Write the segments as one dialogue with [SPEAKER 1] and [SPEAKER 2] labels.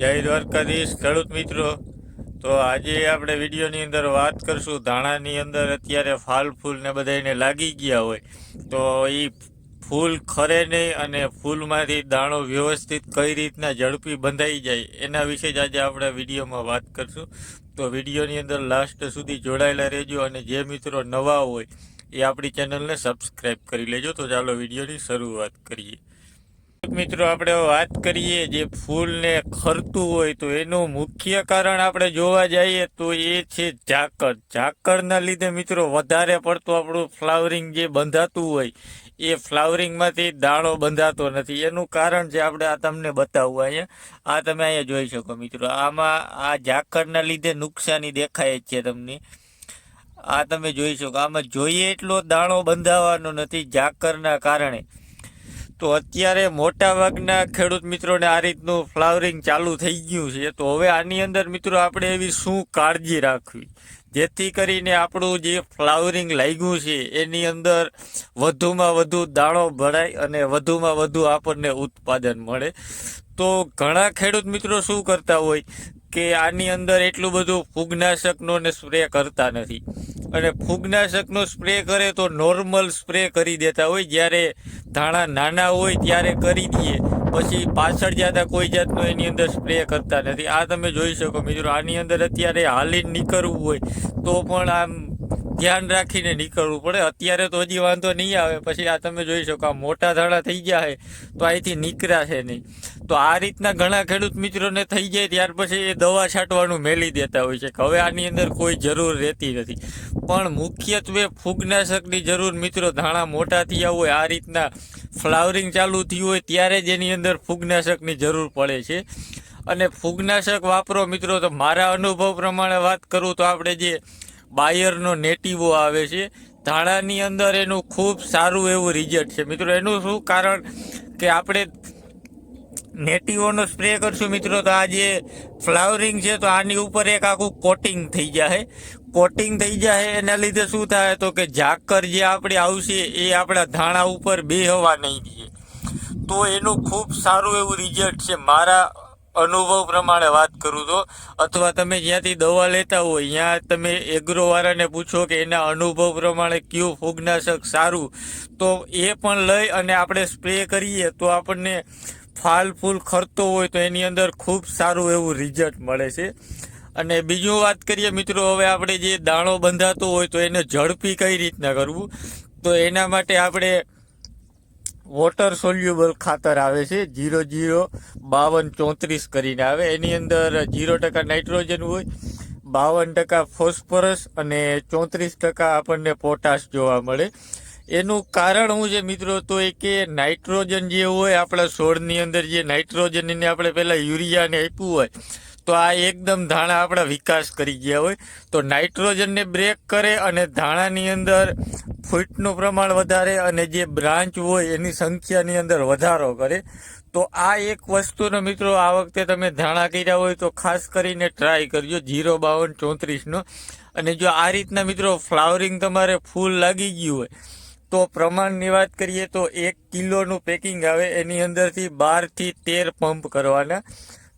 [SPEAKER 1] જય દ્વારકાધીશ, ખેડૂત મિત્રો. તો આજે આપણે વિડીયોની અંદર વાત કરશું. ધાણાની અંદર અત્યારે ફાલ ફૂલ ને બધાને લાગી ગયા હોય. તો એ ફૂલ ખરે નહીં અને ફૂલમાંથી દાણો વ્યવસ્થિત કઈ રીતના ઝડપી બંધાઈ જાય એના વિશે જ આજે આપણે વિડીયોમાં વાત કરશું. તો વિડીયોની અંદર લાસ્ટ સુધી જોડાયેલા રહેજો અને જે મિત્રો નવા હોય એ આપણી ચેનલને સબસ્ક્રાઈબ કરી લેજો. તો ચાલો વિડીયોની શરૂઆત કરીએ. મિત્રો, આપણે વાત કરીએ જે ફૂલને ખરતું હોય તો એનું મુખ્ય કારણ આપણે જોવા જઈએ તો એ છે ઝાકળ. ઝાકળના લીધે મિત્રો, વધારે પડતું આપણું ફ્લાવરિંગ જે બંધાતું હોય, એ ફ્લાવરિંગમાંથી દાણો બંધાતો નથી. એનું કારણ છે આપણે આ તમને બતાવવું અહીંયા. આ તમે અહીંયા જોઈ શકો મિત્રો. આમાં આ ઝાકળના લીધે નુકસાની દેખાય છે તમને. આ તમે જોઈ શકો. આમાં જોઈએ એટલો દાણો બંધાવાનો નથી ઝાકરના કારણે. તો અત્યારે મોટા ભાગના ખેડૂત મિત્રોને આ રીતનું ફ્લાવરિંગ ચાલુ થઈ ગયું છે. તો હવે આની અંદર મિત્રો આપણે એવી શું કાળજી રાખવી? જેથી કરીને આપણું જે ફ્લાવરિંગ લાગ્યું છે, એની અંદર વધુમાં વધુ દાણો ભરાય અને વધુમાં વધુ આપણને ઉત્પાદન મળે. તો ઘણા ખેડૂત મિત્રો શું કરતા હોય? કે આની અંદર એટલું બધું ફૂગનાશકનો ને સ્પ્રે કરતા નથી. અને ફૂગનાશકનો સ્પ્રે કરે તો નોર્મલ સ્પ્રે કરી દેતા હોય. જ્યારે ધાણા નાના હોય ત્યારે કરી દઈએ. પછી પાછળ જતા કોઈ જાતનો એની અંદર સ્પ્રે કરતા નથી. આ તમે જોઈ શકો મિત્રો, આની અંદર અત્યારે હાલીને નીકળવું હોય તો પણ આમ ધ્યાન રાખીને નીકળવું પડે. અત્યારે તો હજી વાંધો નહીં આવે. પછી આ તમે જોઈ શકો, આ મોટા ધાણા થઈ ગયા છે, તો અહીંથી નીકળાશે નહીં. તો આ રીતના ઘણા ખેડૂત મિત્રોને થઈ જાય, ત્યાર પછી એ દવા છાંટવાનું મેલી દેતા હોય છે, કે હવે આની અંદર કોઈ જરૂર રહેતી નથી. પણ મુખ્યત્વે ફૂગનાશકની જરૂર મિત્રો, ધાણા મોટા થયા હોય, આ રીતના ફ્લાવરિંગ ચાલુ થયું હોય, ત્યારે જ એની અંદર ફૂગનાશકની જરૂર પડે છે. અને ફૂગનાશક વાપરો મિત્રો, તો મારા અનુભવ પ્રમાણે વાત કરું તો આપણે જે બાયરનો નેટિવો આવે છે. ધાણાની અંદર એનું ખૂબ સારું એવું રિઝલ્ટ છે. મિત્રો, એનું શું કારણ કે આપણે નેટિવોનો સ્પ્રે કરશું મિત્રો, તો આ જે ફ્લાવરિંગ છે, તો આની ઉપર એક આખું કોટિંગ થઈ જાય. કોટિંગ થઈ જાય એના લીધે શું થાય તો કે ઝાકર જે આપણે આવશે એ આપણા ધાણા ઉપર બે હવા નહીં દે. તો એનું ખૂબ સારું એવું રિઝલ્ટ છે. મારા અનુભવ પ્રમાણે વાત કરું તો અથવા તમે જ્યાંથી દવા લેતા હોય, ત્યાં તમે એગ્રોવાળાને પૂછો કે એના અનુભવ પ્રમાણે કયું ફૂગનાશક સારું. તો એ પણ લઈ અને આપણે સ્પ્રે કરીએ તો આપણને ફાલ ફૂલ ખરતો હોય તો એની અંદર ખૂબ સારું એવું રિઝલ્ટ મળે છે. અને બીજું વાત કરીએ, મિત્રો, હવે આપણે જે દાણો બંધાતો હોય તો એને ઝડપી કઈ રીતના કરવું? તો એના માટે આપણે વોટર સોલ્યુબલ ખાતર આવે છે. જીરો જીરો બાવન ચોત્રીસ કરીને આવે. એની અંદર જીરો ટકા નાઇટ્રોજન હોય, બાવન ટકા ફોસ્ફરસ અને ચોત્રીસ ટકા આપણને પોટાશ જોવા મળે. એનું કારણ હું છે મિત્રો? તો એ કે નાઇટ્રોજન જે હોય, આપણા છોડની અંદર જે નાઇટ્રોજન એને આપણે પહેલાં યુરિયાને આપ્યું હોય, તો આ એકદમ ધાણા આપણા વિકાસ કરી ગયા હોય. તો નાઇટ્રોજનને બ્રેક કરે અને ધાણાની અંદર ફૂટનું પ્રમાણ વધારે અને જે બ્રાન્ચ હોય એની સંખ્યાની અંદર વધારો કરે, તો આ એક વસ્તુનો મિત્રો આ વખતે તમે ધાણા કર્યા હોય તો ખાસ કરીને ટ્રાય કરજો, જીરો બાવન ચોત્રીસનો. અને જો આ રીતના મિત્રો ફ્લાવરિંગ તમારે ફૂલ લાગી ગયું હોય, તો પ્રમાણની વાત કરીએ તો એક કિલોનું પેકિંગ આવે, એની અંદરથી બારથી તેર પંપ કરવાના.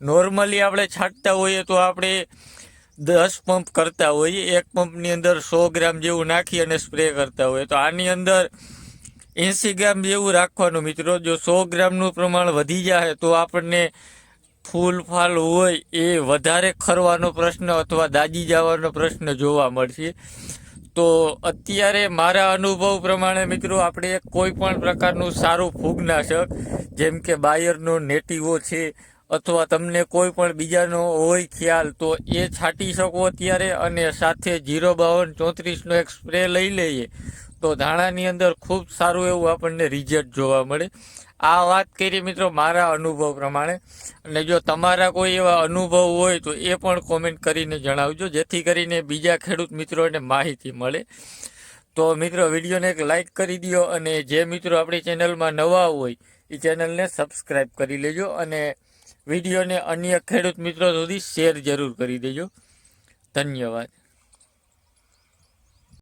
[SPEAKER 1] નોર્મલી આપણે છાંટતા હોઈએ તો આપણે દસ પંપ કરતા હોઈએ એક પંપની અંદર સો ગ્રામ જેવું નાખી અને સ્પ્રે કરતા હોઈએ તો આની અંદર એંસી ગ્રામ જેવું રાખવાનું મિત્રો. જો સો ગ્રામનું પ્રમાણ વધી જાય તો આપણને ફૂલ ફાલ હોય એ વધારે ખરવાનો પ્રશ્ન અથવા દાજી જવાનો પ્રશ્ન જોવા મળશે. તો અત્યારે મારા અનુભવ પ્રમાણે મિત્રો આપણે કોઈ પણ પ્રકારનું સારું ફૂગનાશક, જેમ કે બાયરનો નેટિવો છે અથવા તમને કોઈ પણ બીજાનો હોય ખ્યાલ, તો એ છાંટી શકો અત્યારે અને સાથે જીરો બાવન ચોત્રીસનો એક સ્પ્રે લઈ લઈએ. તો ધાણાની અંદર ખૂબ સારું એવું આપણને રિઝલ્ટ જોવા મળે. આ વાત કરી મિત્રો મારા અનુભવ પ્રમાણે. અને જો તમારા કોઈ એવા અનુભવ હોય, તો એ પણ કોમેન્ટ કરીને જણાવજો, જેથી કરીને બીજા ખેડૂત મિત્રોને માહિતી મળે. તો મિત્રો, વિડીયોને એક લાઈક કરી દો અને જે મિત્રો આપણી ચેનલમાં નવા હોય, એ ચેનલને સબસ્ક્રાઈબ કરી લેજો અને વિડીયોને અન્ય ખેડૂત મિત્રો સુધી શેર જરૂર કરી દેજો. ધન્યવાદ.